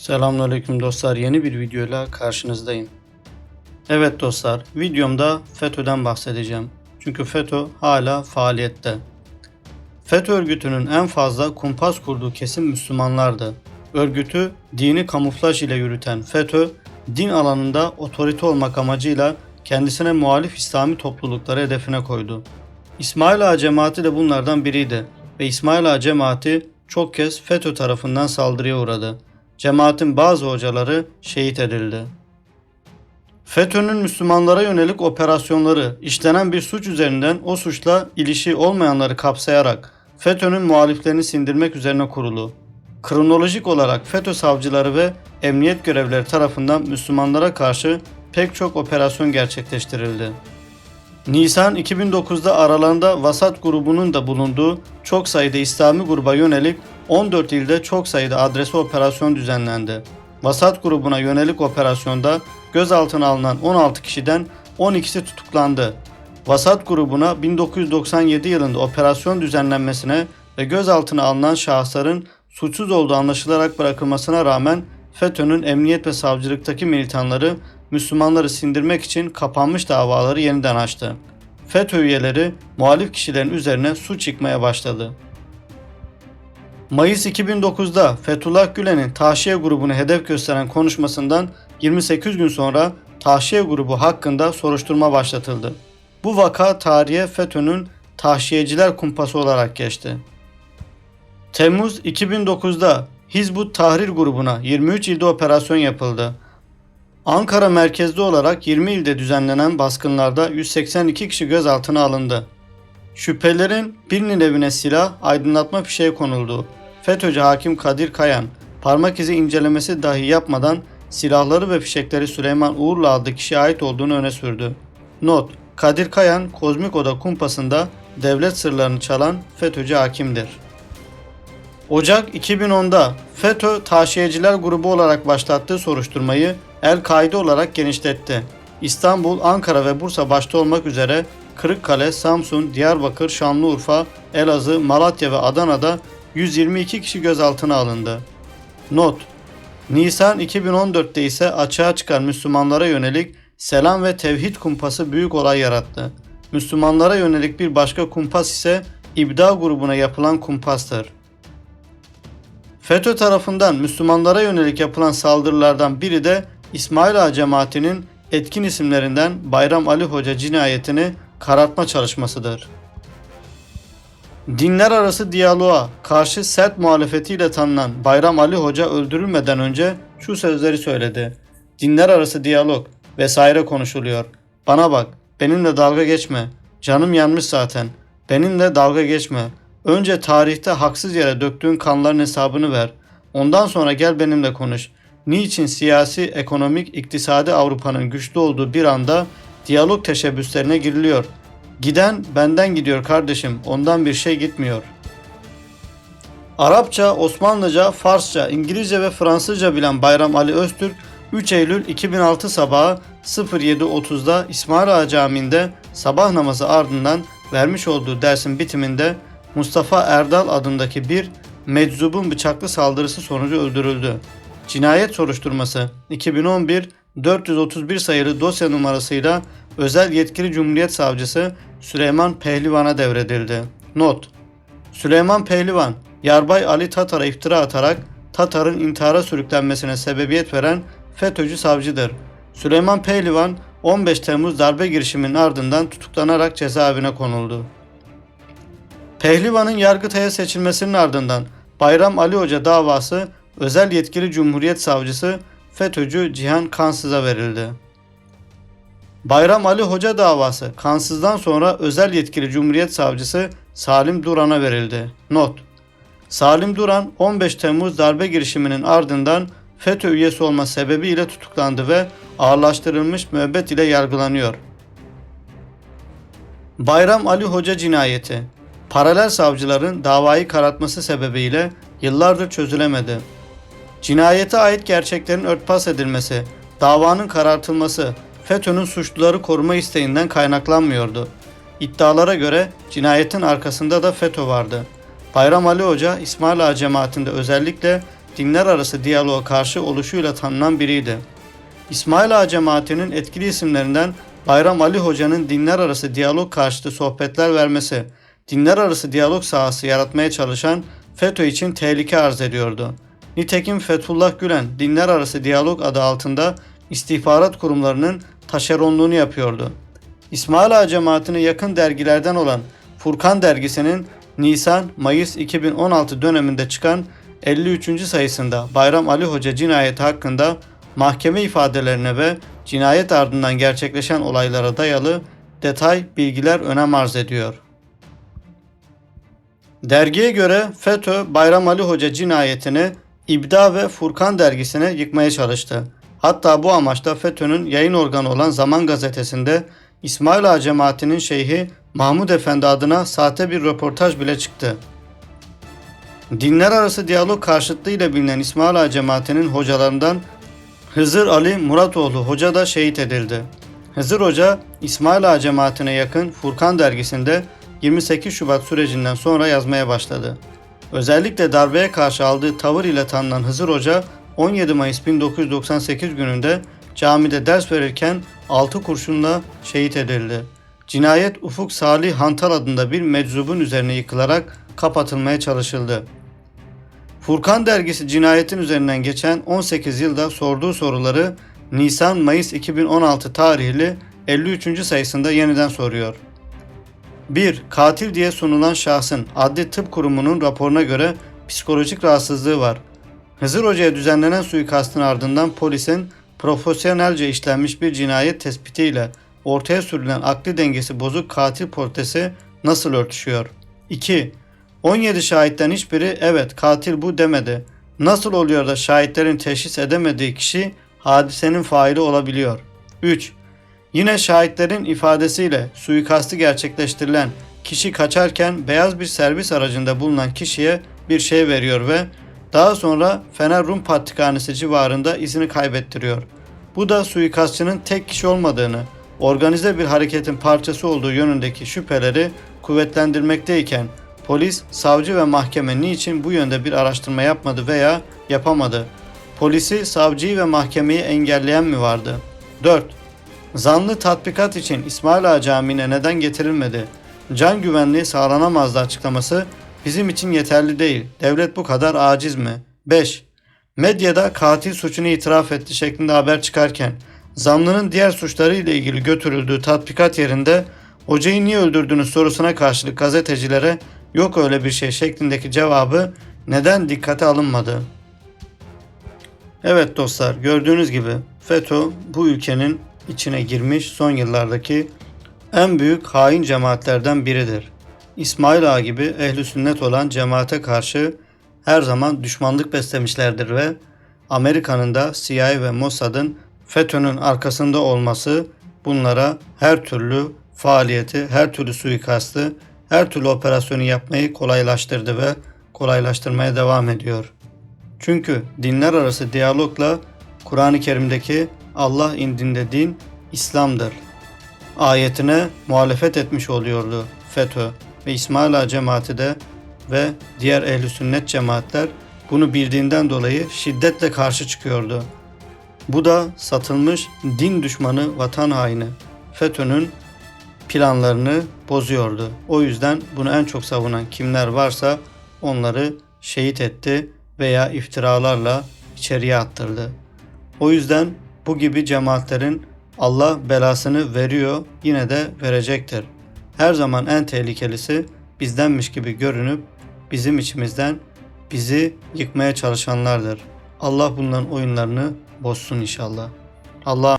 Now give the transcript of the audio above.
Selamünaleyküm dostlar. Yeni bir videoyla karşınızdayım. Evet dostlar, videomda FETÖ'den bahsedeceğim. Çünkü FETÖ hala faaliyette. FETÖ örgütünün en fazla kumpas kurduğu kesim Müslümanlardı. Örgütü dini kamuflaj ile yürüten FETÖ, din alanında otorite olmak amacıyla kendisine muhalif İslami toplulukları hedefine koydu. İsmail Ağa cemaati de bunlardan biriydi ve İsmail Ağa cemaati çok kez FETÖ tarafından saldırıya uğradı. Cemaatin bazı hocaları şehit edildi. FETÖ'nün Müslümanlara yönelik operasyonları işlenen bir suç üzerinden o suçla ilişiği olmayanları kapsayarak FETÖ'nün muhaliflerini sindirmek üzerine kurulu. Kronolojik olarak FETÖ savcıları ve emniyet görevlileri tarafından Müslümanlara karşı pek çok operasyon gerçekleştirildi. Nisan 2009'da aralarında Vasat grubunun da bulunduğu çok sayıda İslami gruba yönelik 14 ilde çok sayıda adresi operasyon düzenlendi. Vasat grubuna yönelik operasyonda gözaltına alınan 16 kişiden 12'si tutuklandı. Vasat grubuna 1997 yılında operasyon düzenlenmesine ve gözaltına alınan şahısların suçsuz olduğu anlaşılarak bırakılmasına rağmen FETÖ'nün emniyet ve savcılıktaki militanları Müslümanları sindirmek için kapanmış davaları yeniden açtı. FETÖ üyeleri muhalif kişilerin üzerine suç yıkmaya başladı. Mayıs 2009'da Fethullah Gülen'in Tahşiye grubunu hedef gösteren konuşmasından 28 gün sonra Tahşiye grubu hakkında soruşturma başlatıldı. Bu vaka tarihe FETÖ'nün Tahşiyeciler kumpası olarak geçti. Temmuz 2009'da Hizbut Tahrir grubuna 23 ilde operasyon yapıldı. Ankara merkezli olarak 20 ilde düzenlenen baskınlarda 182 kişi gözaltına alındı. Şüphelerin birinin evine silah, aydınlatma fişeği konuldu. FETÖ'cü hakim Kadir Kayan, parmak izi incelemesi dahi yapmadan silahları ve fişekleri Süleyman Uğurlu adlı kişiye ait olduğunu öne sürdü. Not: Kadir Kayan, Kozmik Oda kumpasında devlet sırlarını çalan FETÖ'cü hakimdir. Ocak 2010'da FETÖ Taşiyeciler grubu olarak başlattığı soruşturmayı El-Kaide olarak genişletti. İstanbul, Ankara ve Bursa başta olmak üzere Kırıkkale, Samsun, Diyarbakır, Şanlıurfa, Elazığ, Malatya ve Adana'da 122 kişi gözaltına alındı. Not: Nisan 2014'te ise açığa çıkan Müslümanlara yönelik selam ve tevhid kumpası büyük olay yarattı. Müslümanlara yönelik bir başka kumpas ise İbda grubuna yapılan kumpastır. FETÖ tarafından Müslümanlara yönelik yapılan saldırılardan biri de İsmail Ağa cemaatinin etkin isimlerinden Bayram Ali Hoca cinayetini karartma çalışmasıdır. Dinler arası diyaloğa karşı sert muhalefetiyle tanınan Bayram Ali Hoca öldürülmeden önce şu sözleri söyledi. Dinler arası diyalog vesaire konuşuluyor. Bana bak, benimle dalga geçme. Canım yanmış zaten. Benimle dalga geçme. Önce tarihte haksız yere döktüğün kanların hesabını ver. Ondan sonra gel benimle konuş. Niçin siyasi, ekonomik, iktisadi Avrupa'nın güçlü olduğu bir anda diyalog teşebbüslerine giriliyor. Giden benden gidiyor kardeşim, ondan bir şey gitmiyor. Arapça, Osmanlıca, Farsça, İngilizce ve Fransızca bilen Bayram Ali Öztürk 3 Eylül 2006 sabahı 07.30'da İsmail Ağa Camii'nde sabah namazı ardından vermiş olduğu dersin bitiminde Mustafa Erdal adındaki bir meczubun bıçaklı saldırısı sonucu öldürüldü. Cinayet soruşturması 2011 431 sayılı dosya numarasıyla özel yetkili Cumhuriyet Savcısı Süleyman Pehlivan'a devredildi. Not: Süleyman Pehlivan, Yarbay Ali Tatar'a iftira atarak Tatar'ın intihara sürüklenmesine sebebiyet veren FETÖ'cü savcıdır. Süleyman Pehlivan 15 Temmuz darbe girişiminin ardından tutuklanarak cezaevine konuldu. Pehlivan'ın Yargıtay'a seçilmesinin ardından Bayram Ali Hoca davası özel yetkili Cumhuriyet Savcısı FETÖ'cü Cihan Kansız'a verildi. Bayram Ali Hoca davası kansızdan sonra özel yetkili Cumhuriyet Savcısı Salim Duran'a verildi. Not: Salim Duran 15 Temmuz darbe girişiminin ardından FETÖ üyesi olma sebebiyle tutuklandı ve ağırlaştırılmış müebbet ile yargılanıyor. Bayram Ali Hoca cinayeti Paralel savcıların davayı karartması sebebiyle yıllardır çözülemedi. Cinayete ait gerçeklerin örtbas edilmesi, davanın karartılması FETÖ'nün suçluları koruma isteğinden kaynaklanmıyordu. İddialara göre cinayetin arkasında da FETÖ vardı. Bayram Ali Hoca İsmail Ağa cemaatinde özellikle dinler arası diyaloğa karşı oluşuyla tanınan biriydi. İsmail Ağa cemaatinin etkili isimlerinden Bayram Ali Hoca'nın dinler arası diyalog karşıtı sohbetler vermesi, dinler arası diyalog sahası yaratmaya çalışan FETÖ için tehlike arz ediyordu. Nitekim Fethullah Gülen dinler arası diyalog adı altında istihbarat kurumlarının taşeronluğunu yapıyordu. İsmail Ağa cemaatine yakın dergilerden olan Furkan dergisinin Nisan-Mayıs 2016 döneminde çıkan 53. sayısında Bayram Ali Hoca cinayeti hakkında mahkeme ifadelerine ve cinayet ardından gerçekleşen olaylara dayalı detay bilgiler önem arz ediyor. Dergiye göre FETÖ Bayram Ali Hoca cinayetini İbda ve Furkan dergisine yıkmaya çalıştı. Hatta bu amaçla FETÖ'nün yayın organı olan Zaman gazetesinde İsmail Ağa cemaatinin şeyhi Mahmud Efendi adına sahte bir röportaj bile çıktı. Dinler arası diyalog karşıtlığıyla bilinen İsmail Ağa cemaatinin hocalarından Hızır Ali Muratoğlu Hoca da şehit edildi. Hızır Hoca İsmail Ağa cemaatine yakın Furkan dergisinde 28 Şubat sürecinden sonra yazmaya başladı. Özellikle darbeye karşı aldığı tavır ile tanınan Hızır Hoca 17 Mayıs 1998 gününde camide ders verirken 6 kurşunla şehit edildi. Cinayet Ufuk Salih Hantal adında bir meczubun üzerine yıkılarak kapatılmaya çalışıldı. Furkan dergisi cinayetin üzerinden geçen 18 yılda sorduğu soruları Nisan-Mayıs 2016 tarihli 53. sayısında yeniden soruyor. 1. Katil diye sunulan şahsın Adli Tıp Kurumu'nun raporuna göre psikolojik rahatsızlığı var. Hızır Hoca'ya düzenlenen suikastın ardından polisin profesyonelce işlenmiş bir cinayet tespitiyle ortaya sürülen akli dengesi bozuk katil portresi nasıl örtüşüyor? 2. 17 şahitten hiçbiri evet katil bu demedi. Nasıl oluyor da şahitlerin teşhis edemediği kişi hadisenin faili olabiliyor? 3. Yine şahitlerin ifadesiyle suikastı gerçekleştirilen kişi kaçarken beyaz bir servis aracında bulunan kişiye bir şey veriyor ve daha sonra Fener Rum Patrikhanesi civarında izini kaybettiriyor. Bu da suikastçının tek kişi olmadığını, organize bir hareketin parçası olduğu yönündeki şüpheleri kuvvetlendirmekteyken polis, savcı ve mahkeme niçin bu yönde bir araştırma yapmadı veya yapamadı? Polisi, savcıyı ve mahkemeyi engelleyen mi vardı? 4. Zanlı tatbikat için İsmail Ağa Camii'ne neden getirilmedi? Can güvenliği sağlanamazdı açıklaması bizim için yeterli değil. Devlet bu kadar aciz mi? 5. Medyada katil suçunu itiraf etti şeklinde haber çıkarken zanlının diğer suçları ile ilgili götürüldüğü tatbikat yerinde hocayı niye öldürdünüz sorusuna karşılık gazetecilere yok öyle bir şey şeklindeki cevabı neden dikkate alınmadı? Evet dostlar gördüğünüz gibi FETÖ bu ülkenin içine girmiş son yıllardaki en büyük hain cemaatlerden biridir. İsmail Ağa gibi ehli sünnet olan cemaate karşı her zaman düşmanlık beslemişlerdir ve Amerika'nın da CIA ve Mossad'ın FETÖ'nün arkasında olması bunlara her türlü faaliyeti, her türlü suikastı, her türlü operasyonu yapmayı kolaylaştırdı ve kolaylaştırmaya devam ediyor. Çünkü dinler arası diyalogla Kur'an-ı Kerim'deki Allah indinde din İslam'dır. Ayetine muhalefet etmiş oluyordu FETÖ ve İsmail Ağa cemaati de ve diğer ehli sünnet cemaatler bunu bildiğinden dolayı şiddetle karşı çıkıyordu. Bu da satılmış din düşmanı vatan haini FETÖ'nün planlarını bozuyordu. O yüzden bunu en çok savunan kimler varsa onları şehit etti veya iftiralarla içeriye attırdı. O yüzden bu gibi cemaatlerin Allah belasını veriyor, yine de verecektir. Her zaman en tehlikelisi bizdenmiş gibi görünüp bizim içimizden bizi yıkmaya çalışanlardır. Allah bunların oyunlarını bozsun inşallah. Allah